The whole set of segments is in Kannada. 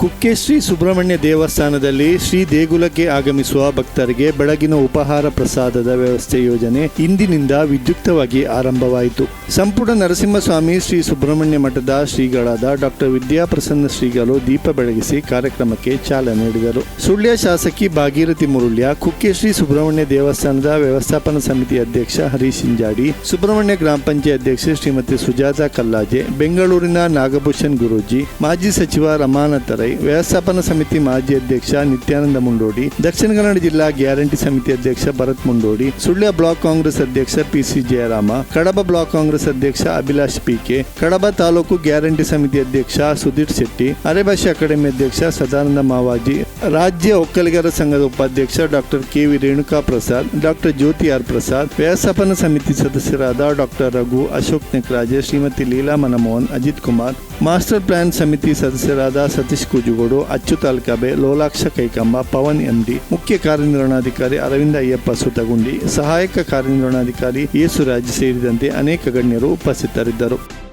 ಕುಕ್ಕೆ ಶ್ರೀ ಸುಬ್ರಹ್ಮಣ್ಯ ದೇವಸ್ಥಾನದಲ್ಲಿ ಶ್ರೀ ದೇಗುಲಕ್ಕೆ ಆಗಮಿಸುವ ಭಕ್ತರಿಗೆ ಬೆಳಗಿನ ಉಪಹಾರ ಪ್ರಸಾದದ ವ್ಯವಸ್ಥೆ ಯೋಜನೆ ಇಂದಿನಿಂದ ವಿದ್ಯುಕ್ತವಾಗಿ ಆರಂಭವಾಯಿತು. ಸಂಪುಟ ನರಸಿಂಹಸ್ವಾಮಿ ಶ್ರೀ ಸುಬ್ರಹ್ಮಣ್ಯ ಮಠದ ಶ್ರೀಗಳಾದ ಡಾಕ್ಟರ್ ವಿದ್ಯಾಪ್ರಸನ್ನ ಶ್ರೀಗಳು ದೀಪ ಬೆಳಗಿಸಿ ಕಾರ್ಯಕ್ರಮಕ್ಕೆ ಚಾಲನೆ ನೀಡಿದರು. ಸುಳ್ಯ ಶಾಸಕಿ ಭಾಗೀರಥಿ ಮುರುಳ್ಯ ಕುಕ್ಕೆ ಶ್ರೀ ಸುಬ್ರಹ್ಮಣ್ಯ ದೇವಸ್ಥಾನದ ವ್ಯವಸ್ಥಾಪನಾ ಸಮಿತಿ ಅಧ್ಯಕ್ಷ ಹರೀಶ್ ಸಿಂಜಾಡಿ ಸುಬ್ರಹ್ಮಣ್ಯ ಗ್ರಾಮ ಪಂಚಾಯತ್ ಅಧ್ಯಕ್ಷೆ ಶ್ರೀಮತಿ ಸುಜಾತಾ ಕಲ್ಲಾಜೆ, ಬೆಂಗಳೂರಿನ ನಾಗಭೂಷಣ್ ಗುರೂಜಿ, ಮಾಜಿ ಸಚಿವ ರಮಾನಾಥ ರೈ ವ್ಯವಸ್ಥಾಪನಾ ಸಮಿತಿ ಮಾಜಿ ಅಧ್ಯಕ್ಷ ನಿತ್ಯಾನಂದ ಮುಂಡೋಡಿ, ದಕ್ಷಿಣ ಕನ್ನಡ ಜಿಲ್ಲಾ ಗ್ಯಾರಂಟಿ ಸಮಿತಿ ಅಧ್ಯಕ್ಷ ಭರತ್ ಮುಂಡೋಡಿ, ಸುಳ್ಯ ಬ್ಲಾಕ್ ಕಾಂಗ್ರೆಸ್ ಅಧ್ಯಕ್ಷ P C Jayarama, Kadaba block Congress ಅಧ್ಯಕ್ಷ Abhilash P K, Kadaba taluk guarantee ಸಮಿತಿ ಅಧ್ಯಕ್ಷ ಸುಧೀರ್ ಶೆಟ್ಟಿ, ಅರೆಭಾಷೆ ಅಕಾಡೆಮಿ ಅಧ್ಯಕ್ಷ ಸದಾನಂದ ಮಾವಾಜಿ ರಾಜ್ಯ ಒಕ್ಕಲಿಗರ ಸಂಘದ ಉಪಾಧ್ಯಕ್ಷ doctor K V Renuka Prasad doctor Jyothi R Prasad ವ್ಯವಸ್ಥಾಪನ ಸಮಿತಿ ಸದಸ್ಯರಾದ doctor Raghu Ashok Nekraje Shrimati Leela Manmohan, Ajit Kumar, master plan ಸಮಿತಿ ಸದಸ್ಯರಾದ ಸತೀಶ್ ಕುಜುಗೋಡು ಅಚ್ಯುತ್ ಅಲ್ಕಬೆ ಲೋಲಾಕ್ಷ ಕೈಕಂಬ, ಪವನ್ ಎಂಡಿ, ಮುಖ್ಯ ಕಾರ್ಯನಿರ್ವಹಣಾಧಿಕಾರಿ ಅರವಿಂದ ಅಯ್ಯಪ್ಪ ಸುತಗುಂಡಿ, ಸಹಾಯಕ ಕಾರ್ಯನಿರ್ವಹಣಾಧಿಕಾರಿ ಯೇಸುರಾಜ್ ಸೇರಿದಂತೆ ಅನೇಕ ಗಣ್ಯರು ಉಪಸ್ಥಿತರಿದ್ದರು.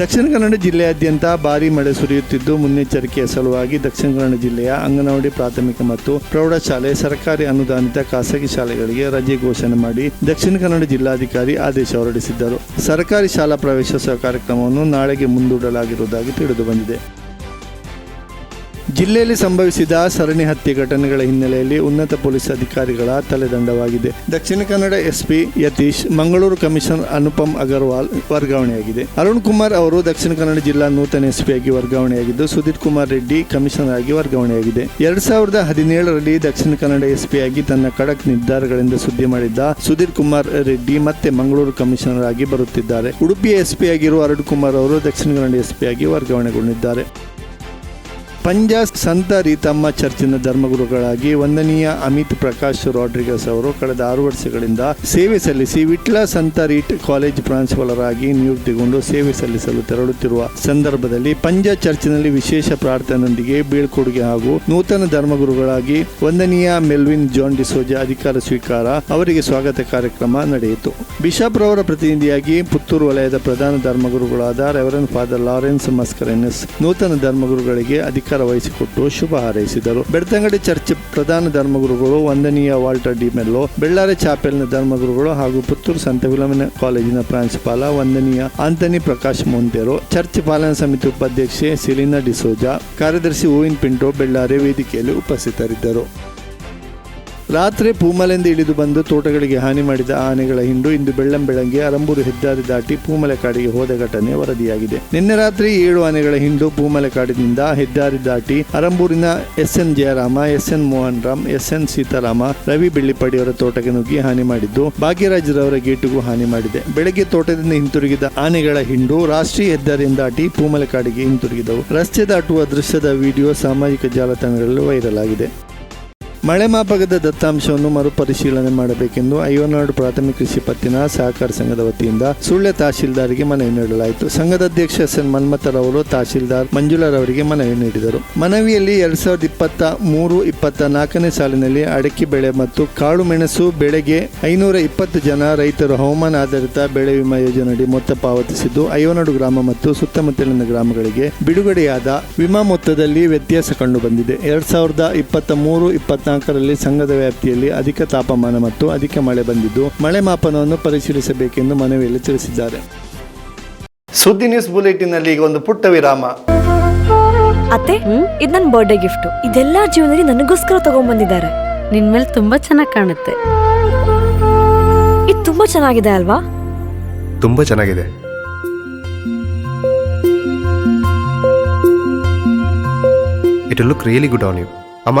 ದಕ್ಷಿಣ ಕನ್ನಡ ಜಿಲ್ಲೆಯಾದ್ಯಂತ ಭಾರೀ ಮಳೆ ಸುರಿಯುತ್ತಿದ್ದು ಮುನ್ನೆಚ್ಚರಿಕೆಯ ಸಲುವಾಗಿ ದಕ್ಷಿಣ ಕನ್ನಡ ಜಿಲ್ಲೆಯ ಅಂಗನವಾಡಿ ಪ್ರಾಥಮಿಕ ಮತ್ತು ಪ್ರೌಢಶಾಲೆ, ಸರ್ಕಾರಿ ಅನುದಾನಿತ ಖಾಸಗಿ ಶಾಲೆಗಳಿಗೆ ರಜೆ ಘೋಷಣೆ ಮಾಡಿ ದಕ್ಷಿಣ ಕನ್ನಡ ಜಿಲ್ಲಾಧಿಕಾರಿ ಆದೇಶ ಹೊರಡಿಸಿದ್ದರು. ಸರ್ಕಾರಿ ಶಾಲಾ ಪ್ರವೇಶೋತ್ಸವ ಕಾರ್ಯಕ್ರಮವನ್ನು ನಾಳೆಗೆ ಮುಂದೂಡಲಾಗಿರುವುದಾಗಿ ತಿಳಿದು ಬಂದಿದೆ. ಜಿಲ್ಲೆಯಲ್ಲಿ ಸಂಭವಿಸಿದ ಸರಣಿ ಹತ್ಯೆ ಘಟನೆಗಳ ಹಿನ್ನೆಲೆಯಲ್ಲಿ ಉನ್ನತ ಪೊಲೀಸ್ ಅಧಿಕಾರಿಗಳ ತಲೆದಂಡವಾಗಿದೆ. ದಕ್ಷಿಣ ಕನ್ನಡ ಎಸ್ಪಿ ಯತೀಶ್, ಮಂಗಳೂರು ಕಮಿಷನರ್ ಅನುಪಮ್ ಅಗರ್ವಾಲ್ ವರ್ಗಾವಣೆಯಾಗಿದೆ. ಅರುಣ್ ಕುಮಾರ್ ಅವರು ದಕ್ಷಿಣ ಕನ್ನಡ ಜಿಲ್ಲಾ ನೂತನ ಎಸ್ಪಿ ಆಗಿ ವರ್ಗಾವಣೆಯಾಗಿದ್ದು ಸುಧೀರ್ ಕುಮಾರ್ ರೆಡ್ಡಿ ಕಮಿಷನರ್ ಆಗಿ ವರ್ಗಾವಣೆಯಾಗಿದೆ. ಎರಡ್ ಸಾವಿರದ ಹದಿನೇಳರಲ್ಲಿ ದಕ್ಷಿಣ ಕನ್ನಡ ಎಸ್ಪಿ ಆಗಿ ತನ್ನ ಖಡಕ್ ನಿರ್ಧಾರಗಳಿಂದ ಸುದ್ದಿ ಮಾಡಿದ್ದ ಸುಧೀರ್ ಕುಮಾರ್ ರೆಡ್ಡಿ ಮತ್ತೆ ಮಂಗಳೂರು ಕಮಿಷನರ್ ಆಗಿ ಬರುತ್ತಿದ್ದಾರೆ. ಉಡುಪಿ ಎಸ್ಪಿ ಆಗಿರುವ ಅರುಣ್ ಕುಮಾರ್ ಅವರು ದಕ್ಷಿಣ ಕನ್ನಡ ಎಸ್ಪಿ ಆಗಿ ವರ್ಗಾವಣೆಗೊಂಡಿದ್ದಾರೆ. ಪಂಜಾ ಸಂತರಿ ತಮ್ಮ ಚರ್ಚಿನ ಧರ್ಮಗುರುಗಳಾಗಿ ವಂದನೀಯ ಅಮಿತ್ ಪ್ರಕಾಶ್ ರಾಡ್ರಿಗಸ್ ಅವರು ಕಳೆದ ಆರು ವರ್ಷಗಳಿಂದ ಸೇವೆ ಸಲ್ಲಿಸಿ ವಿಟ್ಲ ಸಂತ ರೀಟ್ ಕಾಲೇಜ್ ಪ್ರಾಂಶುಪಾಲರಾಗಿ ನಿಯುಕ್ತಿಗೊಂಡು ಸೇವೆ ಸಲ್ಲಿಸಲು ತೆರಳುತ್ತಿರುವ ಸಂದರ್ಭದಲ್ಲಿ ಪಂಜಾ ಚರ್ಚಿನಲ್ಲಿ ವಿಶೇಷ ಪ್ರಾರ್ಥನೆಯೊಂದಿಗೆ ಬೀಳ್ಕೊಡುಗೆ ಹಾಗೂ ನೂತನ ಧರ್ಮಗುರುಗಳಾಗಿ ವಂದನೀಯ ಮೆಲ್ವಿನ್ ಜಾನ್ ಡಿಸೋಜಾ ಅಧಿಕಾರ ಸ್ವೀಕಾರ ಅವರಿಗೆ ಸ್ವಾಗತ ಕಾರ್ಯಕ್ರಮ ನಡೆಯಿತು. ಬಿಷಪ್ ರವರ ಪ್ರತಿನಿಧಿಯಾಗಿ ಪುತ್ತೂರು ವಲಯದ ಪ್ರಧಾನ ಧರ್ಮಗುರುಗಳಾದ ರೆವರೆನ್ ಫಾದರ್ ಲಾರೆನ್ಸ್ ಮಸ್ಕರೆನ್ಸ್ ನೂತನ ಧರ್ಮಗುರುಗಳಿಗೆ ಅಧಿಕಾರ ವಹಿಸಿಕೊಟ್ಟು ಶುಭ ಹಾರೈಸಿದರು ಬೆಳ್ತಂಗಡಿ ಚರ್ಚ್ ಪ್ರಧಾನ ಧರ್ಮಗುರುಗಳು ವಂದನೀಯ ವಾಲ್ಟರ್ ಡಿ ಮೆಲ್ಲೋ ಬೆಳ್ಳಾರೆ ಚಾಪೆಲ್ನ ಧರ್ಮಗುರುಗಳು ಹಾಗೂ ಪುತ್ತೂರು ಸಂತ ವಿಲಮನ ಕಾಲೇಜಿನ ಪ್ರಾಂಶುಪಾಲ ವಂದನೀಯ ಆಂಟನಿ ಪ್ರಕಾಶ್ ಮೊಂತೆರು, ಚರ್ಚ್ ಪಾಲನಾ ಸಮಿತಿ ಉಪಾಧ್ಯಕ್ಷೆ ಸಿಲಿನಾ ಡಿಸೋಜಾ, ಕಾರ್ಯದರ್ಶಿ ಓವಿನ್ ಪಿಂಟೋ ಬೆಳ್ಳಾರೆ ವೇದಿಕೆಯಲ್ಲಿ ಉಪಸ್ಥಿತರಿದ್ದರು. ರಾತ್ರಿ ಪೂಮಲೆಂದು ಇಳಿದು ಬಂದು ತೋಟಗಳಿಗೆ ಹಾನಿ ಮಾಡಿದ ಆನೆಗಳ ಹಿಂಡು ಇಂದು ಬೆಳ್ಳಂ ಬೆಳಗ್ಗೆ ಅರಂಬೂರು ಹೆದ್ದಾರಿ ದಾಟಿ ಪೂಮಲೆ ಕಾಡಿಗೆ ಹೋದ ಘಟನೆ ವರದಿಯಾಗಿದೆ. ನಿನ್ನೆ ರಾತ್ರಿ ಏಳು ಆನೆಗಳ ಹಿಂಡು ಪೂಮಲೆ ಕಾಡಿನಿಂದ ಹೆದ್ದಾರಿ ದಾಟಿ ಅರಂಬೂರಿನ S N Jayarama S N Mohan Ram S N Sitarama, Ravi ಬೆಳ್ಳಿಪಡಿಯವರ ತೋಟಕ್ಕೆ ನುಗ್ಗಿ ಹಾನಿ ಮಾಡಿದ್ದು ಭಾಗ್ಯರಾಜರವರ ಗೇಟಿಗೂ ಹಾನಿ ಮಾಡಿದೆ. ಬೆಳಗ್ಗೆ ತೋಟದಿಂದ ಹಿಂತಿರುಗಿದ ಆನೆಗಳ ಹಿಂಡು ರಾಷ್ಟ್ರೀಯ ಹೆದ್ದಾರಿಯಿಂದ ದಾಟಿ ಪೂಮಲೆ ಕಾಡಿಗೆ ಹಿಂತಿರುಗಿದವು. ರಸ್ತೆ ದಾಟುವ ದೃಶ್ಯದ ವಿಡಿಯೋ ಸಾಮಾಜಿಕ ಜಾಲತಾಣಗಳಲ್ಲಿ ವೈರಲ್ ಆಗಿದೆ. ಮಳೆ ಮಾಪಕದ ದತ್ತಾಂಶವನ್ನು ಮರುಪರಿಶೀಲನೆ ಮಾಡಬೇಕೆಂದು ಐವನಾಡು ಪ್ರಾಥಮಿಕ ಕೃಷಿ ಪತ್ತಿನ ಸಹಕಾರ ಸಂಘದ ವತಿಯಿಂದ ಸುಳ್ಯ ತಹಶೀಲ್ದಾರ್ಗೆ ಮನವಿ ನೀಡಲಾಯಿತು. ಸಂಘದ ಅಧ್ಯಕ್ಷ ಎಸ್ ಎನ್ ಮನ್ಮಥರವರು ತಹಶೀಲ್ದಾರ್ ಮಂಜುಳರವರಿಗೆ ಮನವಿ ನೀಡಿದರು. ಮನವಿಯಲ್ಲಿ ಎರಡ್ ಸಾವಿರದ ಇಪ್ಪತ್ತ ಮೂರು, ಇಪ್ಪತ್ತ ನಾಲ್ಕನೇ ಸಾಲಿನಲ್ಲಿ ಅಡಕೆ ಬೆಳೆ ಮತ್ತು ಕಾಳು ಮೆಣಸು ಬೆಳೆಗೆ ಐನೂರ ಇಪ್ಪತ್ತು ಜನ ರೈತರು ಹವಾಮಾನ ಆಧಾರಿತ ಬೆಳೆ ವಿಮಾ ಯೋಜನೆಯಡಿ ಮೊತ್ತ ಪಾವತಿಸಿದ್ದು, ಐವನಾಡು ಗ್ರಾಮ ಮತ್ತು ಸುತ್ತಮುತ್ತಲಿನ ಗ್ರಾಮಗಳಿಗೆ ಬಿಡುಗಡೆಯಾದ ವಿಮಾ ಮೊತ್ತದಲ್ಲಿ ವ್ಯತ್ಯಾಸ ಕಂಡುಬಂದಿದೆ. ಎರಡ್ ಸಾವಿರದ ಇಪ್ಪತ್ತ ಮೂರು ಇಪ್ಪತ್ನಾಲ್ಕರಲ್ಲಿ ಸಂಘದ ವ್ಯಾಪ್ತಿಯಲ್ಲಿ ಅಧಿಕ ತಾಪಮಾನ ಮತ್ತು ಅಧಿಕ ಮಳೆ ಬಂದಿದ್ದು ಮಳೆ ಮಾಪನವನ್ನು ಪರಿಶೀಲಿಸಬೇಕೆಂದು ಮನವಿಯಲ್ಲಿ ತಿಳಿಸಿದ್ದಾರೆ. ಸುದ್ದಿ ನ್ಯೂಸ್ ಬುಲೆಟಿನ್ನಲ್ಲಿ ಈಗ ಒಂದು ಪುಟ್ಟ ವಿರಾಮ. ಅತ್ತೆ ಇದು ನನ್ನ ಬರ್ಡೇ ಗಿಫ್ಟ್ ಇದೆಲ್ಲ ಜೀವನದಲ್ಲಿ ನನಗೋಸ್ಕರ ತಗೊಂಡ್ಬಂದಿದ್ದಾರೆ ನಿನ್ ಮೇಲೆ ತುಂಬಾ ಚೆನ್ನಾಗಿ ಕಾಣುತ್ತೆ. ಇದು ತುಂಬಾ ಚೆನ್ನಾಗಿದೆ ಅಲ್ವಾ? ತುಂಬಾ ಚೆನ್ನಾಗಿದೆ. It look really good on you ಅಮ್ಮ?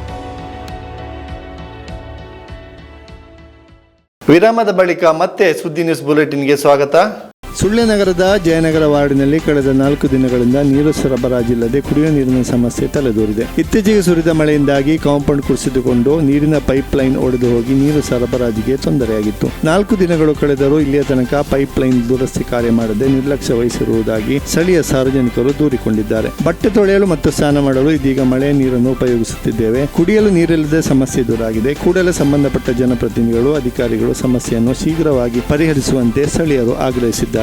ವಿರಾಮದ ಬಳಿಕ ಮತ್ತೆ ಸುದ್ದಿ ನ್ಯೂಸ್ ಬುಲೆಟಿನ್ಗೆ ಸ್ವಾಗತ. ಸುಳ್ಯ ನಗರದ ಜಯನಗರ ವಾರ್ಡಿನಲ್ಲಿ ಕಳೆದ ನಾಲ್ಕು ದಿನಗಳಿಂದ ನೀರು ಸರಬರಾಜಿಲ್ಲದೆ ಕುಡಿಯುವ ನೀರಿನ ಸಮಸ್ಯೆ ತಲೆದೋರಿದೆ. ಇತ್ತೀಚೆಗೆ ಸುರಿದ ಮಳೆಯಿಂದಾಗಿ ಕಾಂಪೌಂಡ್ ಕುಸಿದುಕೊಂಡು ನೀರಿನ ಪೈಪ್ ಲೈನ್ ಒಡೆದು ಹೋಗಿ ನೀರು ಸರಬರಾಜಿಗೆ ತೊಂದರೆಯಾಗಿತ್ತು. ನಾಲ್ಕು ದಿನಗಳು ಕಳೆದರೂ ಇಲ್ಲಿಯ ತನಕ ಪೈಪ್ ಲೈನ್ ದುರಸ್ತಿ ಕಾರ್ಯ ಮಾಡದೆ ನಿರ್ಲಕ್ಷ್ಯ ವಹಿಸಿರುವುದಾಗಿ ಸ್ಥಳೀಯ ಸಾರ್ವಜನಿಕರು ದೂರಿಕೊಂಡಿದ್ದಾರೆ. ಬಟ್ಟೆ ತೊಳೆಯಲು ಮತ್ತು ಸ್ನಾನ ಮಾಡಲು ಇದೀಗ ಮಳೆ ನೀರನ್ನು ಉಪಯೋಗಿಸುತ್ತಿದ್ದೇವೆ. ಕುಡಿಯಲು ನೀರಿಲ್ಲದೆ ಸಮಸ್ಯೆ ಎದುರಾಗಿದೆ. ಕೂಡಲೇ ಸಂಬಂಧಪಟ್ಟ ಜನಪ್ರತಿನಿಧಿಗಳು, ಅಧಿಕಾರಿಗಳು ಸಮಸ್ಯೆಯನ್ನು ಶೀಘ್ರವಾಗಿ ಪರಿಹರಿಸುವಂತೆ ಸ್ಥಳೀಯರು ಆಗ್ರಹಿಸಿದ್ದಾರೆ.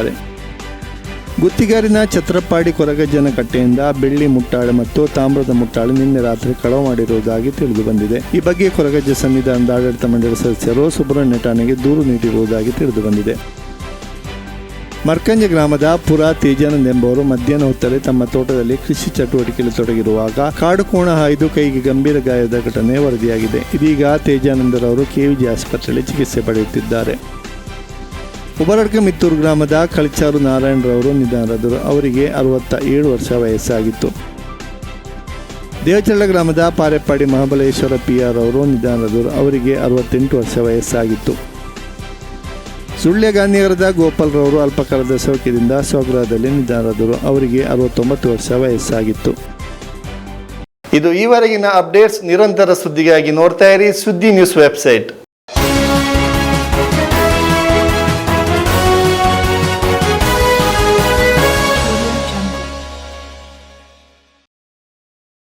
ಗುತ್ತಿಗಾರಿನ ಛತ್ರಪಾಡಿ ಕೊರಗಜ್ಜನ ಕಟ್ಟೆಯಿಂದ ಬೆಳ್ಳಿ ಮುಟ್ಟಾಳೆ ಮತ್ತು ತಾಮ್ರದ ಮುಟ್ಟಾಳೆ ನಿನ್ನೆ ರಾತ್ರಿ ಕಳವು ಮಾಡಿರುವುದಾಗಿ ತಿಳಿದು ಬಂದಿದೆ. ಈ ಬಗ್ಗೆ ಕೊರಗಜ್ಜ ಸನ್ನಿಧಾನದ ಆಡಳಿತ ಮಂಡಳಿ ಸದಸ್ಯರು ಸುಬ್ರಹ್ಮಣ್ಯ ಠಾಣೆಗೆ ದೂರು ನೀಡಿರುವುದಾಗಿ ತಿಳಿದು ಬಂದಿದೆ. ಮರ್ಕಂಜ ಗ್ರಾಮದ ಪುರ ತೇಜಾನಂದ್ ಎಂಬುವರು ಮಧ್ಯಾಹ್ನ ಹೊತ್ತಲ್ಲಿ ತಮ್ಮ ತೋಟದಲ್ಲಿ ಕೃಷಿ ಚಟುವಟಿಕೆಯಲ್ಲಿ ತೊಡಗಿರುವಾಗ ಕಾಡು ಕೋಣ ಹಾಯ್ದು ಕೈಗೆ ಗಂಭೀರ ಗಾಯದ ಘಟನೆ ವರದಿಯಾಗಿದೆ. ಇದೀಗ ತೇಜಾನಂದರವರು ಕೆವಿಜಿ ಆಸ್ಪತ್ರೆಯಲ್ಲಿ ಚಿಕಿತ್ಸೆ ಪಡೆಯುತ್ತಿದ್ದಾರೆ. ಉಬರಡ್ಕ ಮಿತ್ತೂರು ಗ್ರಾಮದ ಕಳಿಚಾರು ನಾರಾಯಣರವರು ನಿಧನರಾದರು. ಅವರಿಗೆ ಅರವತ್ತ ಏಳು ವರ್ಷ ವಯಸ್ಸಾಗಿತ್ತು. ದೇವಚಳ್ಳ ಗ್ರಾಮದ ಪಾರೆಪ್ಪಾಡಿ ಮಹಾಬಲೇಶ್ವರ ಪಿ ಆರ್ ಅವರು ನಿಧನರಾದರು. ಅವರಿಗೆ ಅರವತ್ತೆಂಟು ವರ್ಷ ವಯಸ್ಸಾಗಿತ್ತು. ಸುಳ್ಯ ಗಾಂಧಿನಗರದ ಗೋಪಾಲ್ರವರು ಅಲ್ಪಕಾಲದ ಸೌಖ್ಯದಿಂದ ಸ್ವಗೃಹದಲ್ಲಿ ನಿಧನರಾದರು. ಅವರಿಗೆ ಅರವತ್ತೊಂಬತ್ತು ವರ್ಷ ವಯಸ್ಸಾಗಿತ್ತು. ಇದು ಈವರೆಗಿನ ಅಪ್ಡೇಟ್ಸ್. ನಿರಂತರ ಸುದ್ದಿಗಾಗಿ ನೋಡ್ತಾ ಇರಿ ಸುದ್ದಿ ನ್ಯೂಸ್ ವೆಬ್ಸೈಟ್.